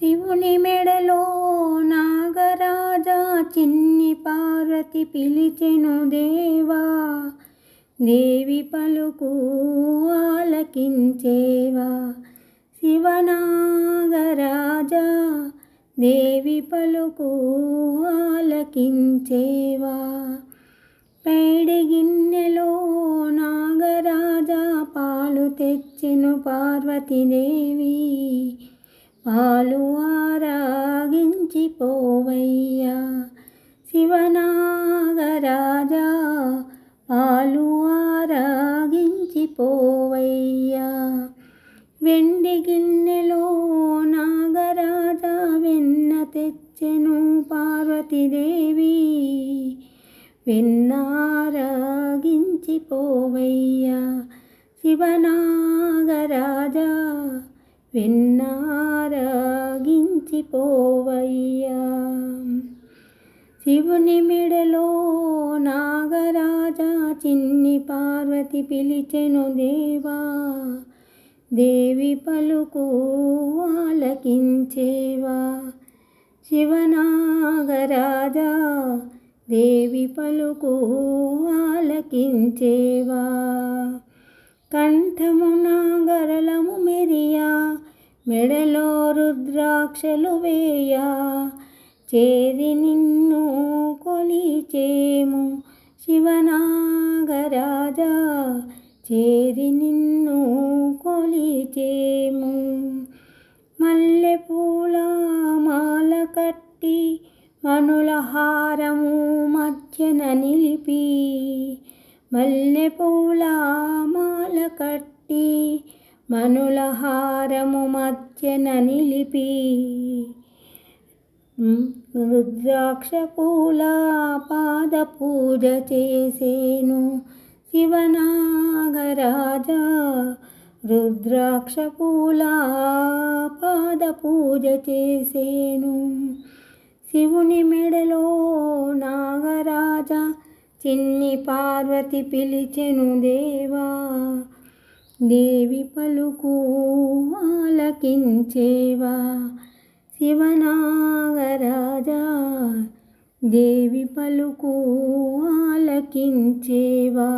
శివుని మెడలో నాగరాజా చిన్ని పార్వతి పిలిచెను దేవా. దేవి పలుకు ఆలకించేవా. శివనాగరాజా దేవి పలుకు ఆలకించేవా. పైడి గిన్నెలో నాగరాజా పాలు తెచ్చెను పార్వతీదేవి పాలు ఆరాగించిపోవయ్యా శివనాగరాజా పాలు ఆరాగించిపోవయ్యా వెండి గిన్నెలో నాగరాజా వెన్న తెచ్చెను పార్వతీదేవి. వెన్నారాగించిపోవయ్యా శివనాగరాజా వెన్నా వెన్నారాగించిపోవయ్యా శివుని మెడలో నాగరాజా చిన్ని పార్వతి పిలిచెను దేవా. దేవి పలుకు ఆలకించేవా. శివనాగరాజా దేవి పలుకు ఆలకించేవా. కంఠమున రుద్రాక్షలు వేయా. చేరి నిన్ను కొలిచేము శివనాగరాజా. చేరి నిన్ను కొలిచేము మల్లెపూల మాల కట్టి మనుల హారము మధ్యన నిలిపి. మల్లెపూల మాల కట్టి మనుల హారము మధ్యన నిలిపి రుద్రాక్ష పూల పాద పూజ చేసేను శివనాగరాజా రుద్రాక్ష పూల పాద పూజ చేసేను శివుని మెడలో నాగరాజా చిన్ని పార్వతి పిలిచెను దేవా దేవి పలుకు ఆలకించేవా? శివనాగరాజా దేవి పలుకు ఆలకించేవా?